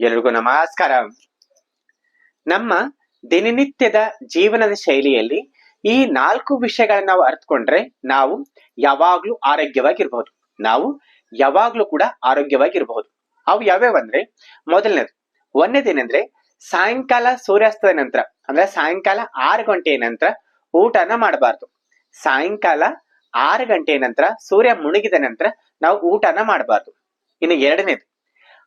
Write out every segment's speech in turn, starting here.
ಎಲ್ರಿಗೂ ನಮಸ್ಕಾರ. ನಮ್ಮ ದಿನನಿತ್ಯದ ಜೀವನದ ಶೈಲಿಯಲ್ಲಿ ಈ ನಾಲ್ಕು ವಿಷಯಗಳನ್ನ ನಾವು ಅರ್ಥಕೊಂಡ್ರೆ ನಾವು ಯಾವಾಗ್ಲೂ ಆರೋಗ್ಯವಾಗಿರ್ಬಹುದು. ನಾವು ಯಾವಾಗ್ಲೂ ಕೂಡ ಆರೋಗ್ಯವಾಗಿರ್ಬಹುದು. ಅವು ಯಾವ್ಯಾವಂದ್ರೆ ಮೊದಲನೇದು ಒಂದನೇದೇನೆಂದ್ರೆ ಸಾಯಂಕಾಲ ಸೂರ್ಯಾಸ್ತದ ನಂತರ, ಅಂದ್ರೆ ಸಾಯಂಕಾಲ ಆರು ಗಂಟೆಯ ನಂತರ ಊಟನ ಮಾಡಬಾರ್ದು. ಸಾಯಂಕಾಲ ಆರು ಗಂಟೆಯ ನಂತರ, ಸೂರ್ಯ ಮುಳುಗಿದ ನಂತರ ನಾವು ಊಟನ ಮಾಡಬಾರ್ದು. ಇನ್ನು ಎರಡನೇದು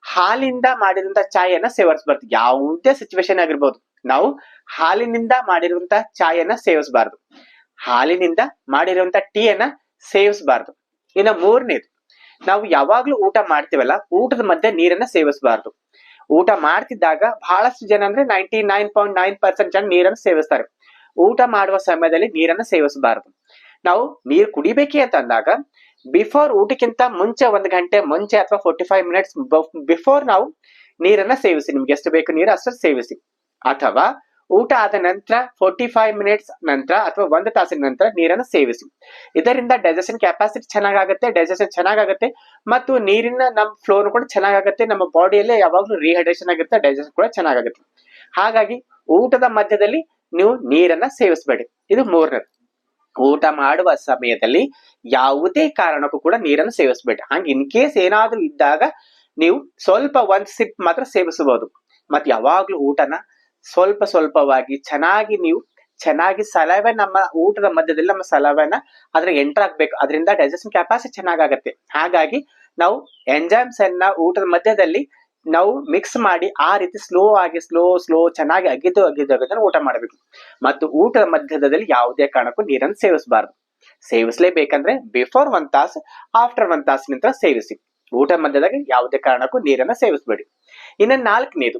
ಹಾಲಿಂದ ಮಾಡಿರುವಂತ ಚಾಯನ್ನ ಸೇವಿಸಬಾರ್ದು ಯಾವುದೇ ಸಿಚುವೇಶನ್ ಆಗಿರ್ಬೋದು. ನಾವು ಹಾಲಿನಿಂದ ಮಾಡಿರುವಂತ ಚಾಯನ್ನ ಸೇವಿಸಬಾರ್ದು. ಹಾಲಿನಿಂದ ಮಾಡಿರುವಂತ ಟೀಯನ್ನ ಸೇವಿಸಬಾರ್ದು. ಇನ್ನು ಮೂರನೇದು, ನಾವು ಯಾವಾಗ್ಲೂ ಊಟ ಮಾಡ್ತೀವಲ್ಲ, ಊಟದ ಮಧ್ಯೆ ನೀರನ್ನ ಸೇವಿಸಬಾರ್ದು. ಊಟ ಮಾಡ್ತಿದ್ದಾಗ ಬಹಳಷ್ಟು ಜನ ಅಂದ್ರೆ ninety nine point nine percent ಜನ ನೀರನ್ನು ಸೇವಿಸ್ತಾರೆ. ಊಟ ಮಾಡುವ ಸಮಯದಲ್ಲಿ ನೀರನ್ನ ಸೇವಿಸಬಾರದು. ನಾವು ನೀರು ಕುಡಿಬೇಕೆ ಅಂತ ಅಂದಾಗ ಬಿಫೋರ್ ಊಟಕ್ಕಿಂತ ಮುಂಚೆ ಒಂದು ಗಂಟೆ, ಮುಂಚೆ ಅಥವಾ ಫೋರ್ಟಿ ಫೈವ್ ಮಿನಿಟ್ಸ್ ಬಿಫೋರ್ ನಾವು ನೀರನ್ನ ಸೇವಿಸಿ. ನಿಮ್ಗೆ ಎಷ್ಟು ಬೇಕು ನೀರು ಅಷ್ಟು ಸೇವಿಸಿ. ಅಥವಾ ಊಟ ಆದ ನಂತರ ಫೋರ್ಟಿ ಫೈವ್ ಮಿನಿಟ್ಸ್ ನಂತರ ಅಥವಾ ಒಂದು ತಾಸಿನ ನಂತರ ನೀರನ್ನು ಸೇವಿಸಿ. ಇದರಿಂದ ಡೈಜೆಷನ್ ಕೆಪಾಸಿಟಿ ಚೆನ್ನಾಗಾಗುತ್ತೆ ಡೈಜೆಷನ್ ಚೆನ್ನಾಗಾಗುತ್ತೆ ಮತ್ತು ನೀರಿನ ನಮ್ಮ ಫ್ಲೋರ್ ಕೂಡ ಚೆನ್ನಾಗಾಗುತ್ತೆ, ನಮ್ಮ ಬಾಡಿಯಲ್ಲಿ ಯಾವಾಗಲೂ ರಿಹೈಡ್ರೇಷನ್ ಆಗುತ್ತೆ ಡೈಜೆಷನ್ ಕೂಡ ಚೆನ್ನಾಗಾಗುತ್ತೆ. ಹಾಗಾಗಿ ಊಟದ ಮಧ್ಯದಲ್ಲಿ ನೀವು ನೀರನ್ನ ಸೇವಿಸಬೇಡಿ. ಇದು ಮೂರನೇದು. ಊಟ ಮಾಡುವ ಸಮಯದಲ್ಲಿ ಯಾವುದೇ ಕಾರಣಕ್ಕೂ ಕೂಡ ನೀರನ್ನು ಸೇವಿಸಬೇಡಿ. ಹಂಗೆ ಇನ್ ಕೇಸ್ ಏನಾದ್ರೂ ಇದ್ದಾಗ ನೀವು ಸ್ವಲ್ಪ ಒಂದ್ ಸಿಪ್ ಮಾತ್ರ ಸೇವಿಸಬಹುದು. ಮತ್ತೆ ಯಾವಾಗ್ಲೂ ಊಟನ ಸ್ವಲ್ಪ ಸ್ವಲ್ಪವಾಗಿ ಚೆನ್ನಾಗಿ ನೀವು ಚೆನ್ನಾಗಿ ಸಲವೆ ನಮ್ಮ ಊಟದ ಮಧ್ಯದಲ್ಲಿ ನಮ್ಮ ಸಲವೆನ ಅದ್ರ ಎಂಟರ್ ಆಗ್ಬೇಕು. ಅದರಿಂದ ಡೈಜೆಷನ್ ಕೆಪಾಸಿಟಿ ಚೆನ್ನಾಗಾಗತ್ತೆ ಹಾಗಾಗಿ ನಾವು ಎಂಜೈಮ್ಸ್ ಅನ್ನ ಊಟದ ಮಧ್ಯದಲ್ಲಿ ನಾವು ಮಿಕ್ಸ್ ಮಾಡಿ ಆ ರೀತಿ ಸ್ಲೋ ಆಗಿ ಸ್ಲೋ ಸ್ಲೋ ಚೆನ್ನಾಗಿ ಅಗಿದು ಅಗಿದು ಅಗಿದನ್ನು ಊಟ ಮಾಡಬೇಕು. ಮತ್ತು ಊಟದ ಮಧ್ಯದಲ್ಲಿ ಯಾವುದೇ ಕಾರಣಕ್ಕೂ ನೀರನ್ನು ಸೇವಿಸಬಾರದು. ಸೇವಿಸಲೇಬೇಕಂದ್ರೆ ಬಿಫೋರ್ ಒನ್ ತಾಸು ಆಫ್ಟರ್ ಒನ್ ತಾಸ್ ನಂತರ ಸೇವಿಸಿ. ಊಟ ಮಧ್ಯದಾಗ ಯಾವುದೇ ಕಾರಣಕ್ಕೂ ನೀರನ್ನ ಸೇವಿಸಬೇಡಿ. ಇನ್ನು ನಾಲ್ಕನೇದು.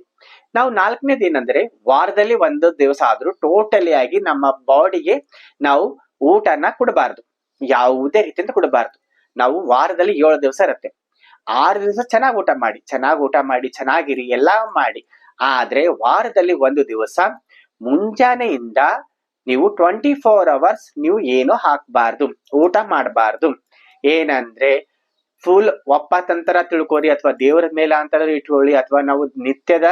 ನಾವು ನಾಲ್ಕನೇದು ಏನಂದ್ರೆ ವಾರದಲ್ಲಿ ಒಂದು ದಿವಸ ಆದ್ರೂ ಟೋಟಲಿ ಆಗಿ ನಮ್ಮ ಬಾಡಿಗೆ ನಾವು ಊಟನ ಕೊಡಬಾರದು. ಯಾವುದೇ ರೀತಿಯಿಂದ ಕೊಡಬಾರದು. ನಾವು ವಾರದಲ್ಲಿ ಏಳು ದಿವಸ ಇರುತ್ತೆ. ಆರು ದಿವಸ ಚೆನ್ನಾಗಿ ಊಟ ಮಾಡಿ, ಚೆನ್ನಾಗಿ ಊಟ ಮಾಡಿ, ಚೆನ್ನಾಗಿರಿ ಎಲ್ಲ ಮಾಡಿ. ಆದ್ರೆ ವಾರದಲ್ಲಿ ಒಂದು ದಿವಸ ಮುಂಜಾನೆಯಿಂದ ನೀವು ಟ್ವೆಂಟಿ ಫೋರ್ ಅವರ್ಸ್ ನೀವು ಏನು ಹಾಕಬಾರ್ದು, ಊಟ ಮಾಡಬಾರ್ದು. ಏನಂದ್ರೆ ಫುಲ್ ಒಪ್ಪತ್ತಂತರ ತಿಳ್ಕೊರಿ ಅಥವಾ ದೇವರ ಮೇಲೆ ಅಂತ ಇಟ್ಕೊಳ್ಳಿ ಅಥವಾ ನಾವು ನಿತ್ಯದ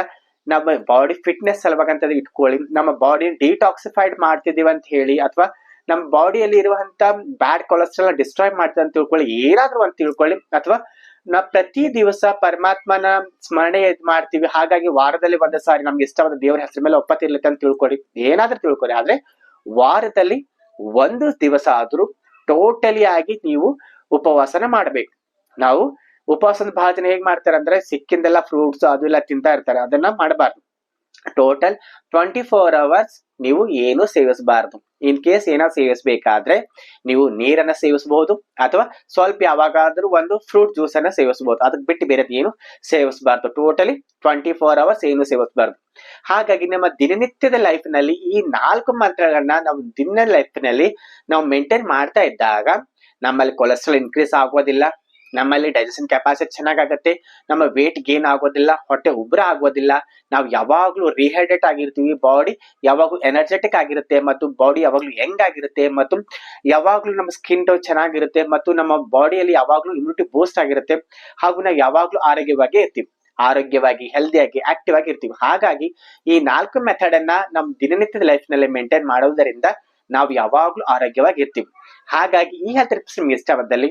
ನಮ್ಮ ಬಾಡಿ ಫಿಟ್ನೆಸ್ ಸಲುವಾಗಂತ ಇಟ್ಕೊಳ್ಳಿ, ನಮ್ಮ ಬಾಡಿ ಡಿಟಾಕ್ಸಿಫೈಡ್ ಮಾಡ್ತಿದೀವಿ ಅಂತ ಹೇಳಿ ಅಥವಾ ನಮ್ಮ ಬಾಡಿಯಲ್ಲಿ ಇರುವಂತ ಬ್ಯಾಡ್ ಕೊಲೆಸ್ಟ್ರಾಲ್ ಡಿಸ್ಟ್ರಾಯ್ ಮಾಡ್ತದೆ ಅಂತ ತಿಳ್ಕೊಳ್ಳಿ, ಏನಾದ್ರೂ ಅಂತ ತಿಳ್ಕೊಳ್ಳಿ ಅಥವಾ ನಾವು ಪ್ರತಿ ದಿವಸ ಪರಮಾತ್ಮನ ಸ್ಮರಣೆ ಮಾಡ್ತೀವಿ. ಹಾಗಾಗಿ ವಾರದಲ್ಲಿ ಒಂದ್ ಸಾರಿ ನಮ್ಗೆ ಇಷ್ಟವಾದ ದೇವರ ಹೆಸರ ಮೇಲೆ ಒಪ್ಪತ್ತಿರ್ಲಿಕ್ಕೆ ಅಂತ ತಿಳ್ಕೊಡಿ ಏನಾದ್ರೂ ತಿಳ್ಕೊಡಿ ಆದ್ರೆ ವಾರದಲ್ಲಿ ಒಂದು ದಿವಸ ಆದ್ರೂ ಟೋಟಲಿ ಆಗಿ ನೀವು ಉಪವಾಸನ ಮಾಡ್ಬೇಕು. ನಾವು ಉಪವಾಸದ ಬಹಳ ಜನ ಹೇಗ್ ಮಾಡ್ತಾರೆ ಅಂದ್ರೆ ಸಿಕ್ಕಿಂದೆಲ್ಲ ಫ್ರೂಟ್ಸ್ ಅದು ಎಲ್ಲ ತಿಂತಾ ಇರ್ತಾರೆ. ಅದನ್ನ ಮಾಡಬಾರ್ದು. ಟೋಟಲ್ ಟ್ವೆಂಟಿ ಫೋರ್ ಅವರ್ಸ್ ನೀವು ಏನು ಸೇವಿಸಬಾರದು. ಇನ್ ಕೇಸ್ ಏನಾದ್ರು ಸೇವಿಸಬೇಕಾದ್ರೆ ನೀವು ನೀರನ್ನ ಸೇವಿಸಬಹುದು ಅಥವಾ ಸ್ವಲ್ಪ ಯಾವಾಗಾದ್ರೂ ಒಂದು ಫ್ರೂಟ್ ಜ್ಯೂಸ್ ಅನ್ನ ಸೇವಿಸಬಹುದು. ಅದಕ್ಕೆ ಬಿಟ್ಟು ಬೇರೆ ಏನು ಸೇವಿಸಬಾರ್ದು. ಟೋಟಲಿ ಟ್ವೆಂಟಿ ಫೋರ್ ಅವರ್ಸ್ ಏನು ಸೇವಿಸಬಾರ್ದು. ಹಾಗಾಗಿ ನಮ್ಮ ದಿನನಿತ್ಯದ ಲೈಫ್ನಲ್ಲಿ ಈ ನಾಲ್ಕು ಮಂತ್ರಗಳನ್ನ ನಾವು ದಿನ ಲೈಫ್ನಲ್ಲಿ ನಾವು ಮೇಂಟೈನ್ ಮಾಡ್ತಾ ಇದ್ದಾಗ ನಮ್ಮಲ್ಲಿ ಕೊಲೆಸ್ಟ್ರಾಲ್ ಇನ್ಕ್ರೀಸ್ ಆಗೋದಿಲ್ಲ. ನಮ್ಮಲ್ಲಿ ಡೈಜೆಷನ್ ಕೆಪಾಸಿಟಿ ಚೆನ್ನಾಗಾಗತ್ತೆ, ನಮ್ಮ ವೇಟ್ ಗೇನ್ ಆಗೋದಿಲ್ಲ, ಹೊಟ್ಟೆ ಉಬ್ರ ಆಗೋದಿಲ್ಲ, ನಾವು ಯಾವಾಗಲೂ ರಿಹೈಡ್ರೇಟ್ ಆಗಿರ್ತೀವಿ ಬಾಡಿ ಯಾವಾಗಲೂ ಎನರ್ಜೆಟಿಕ್ ಆಗಿರುತ್ತೆ ಮತ್ತು ಬಾಡಿ ಯಾವಾಗಲೂ ಯಂಗ್ ಆಗಿರುತ್ತೆ ಮತ್ತು ಯಾವಾಗಲೂ ನಮ್ಮ ಸ್ಕಿನ್ ಟೋನ್ ಚೆನ್ನಾಗಿರುತ್ತೆ ಮತ್ತು ನಮ್ಮ ಬಾಡಿಯಲ್ಲಿ ಯಾವಾಗಲೂ ಇಮ್ಯುನಿಟಿ ಬೂಸ್ಟ್ ಆಗಿರುತ್ತೆ ಹಾಗೂ ನಾವು ಯಾವಾಗಲೂ ಆರೋಗ್ಯವಾಗಿ ಇರ್ತೀವಿ. ಆರೋಗ್ಯವಾಗಿ ಹೆಲ್ದಿಯಾಗಿ ಆಕ್ಟಿವ್ ಆಗಿ ಇರ್ತೀವಿ. ಹಾಗಾಗಿ ಈ ನಾಲ್ಕು ಮೆಥಡ್ ಅನ್ನ ನಮ್ಮ ದಿನನಿತ್ಯದ ಲೈಫ್ನಲ್ಲಿ ಮೇಂಟೈನ್ ಮಾಡುವುದರಿಂದ ನಾವು ಯಾವಾಗಲೂ ಆರೋಗ್ಯವಾಗಿ ಇರ್ತೀವಿ. ಹಾಗಾಗಿ ಈ ಹೆಲ್ತ್ ಟಿಪ್ಸ್ ನಿಮ್ಗೆ ಇಷ್ಟವಾದಲ್ಲಿ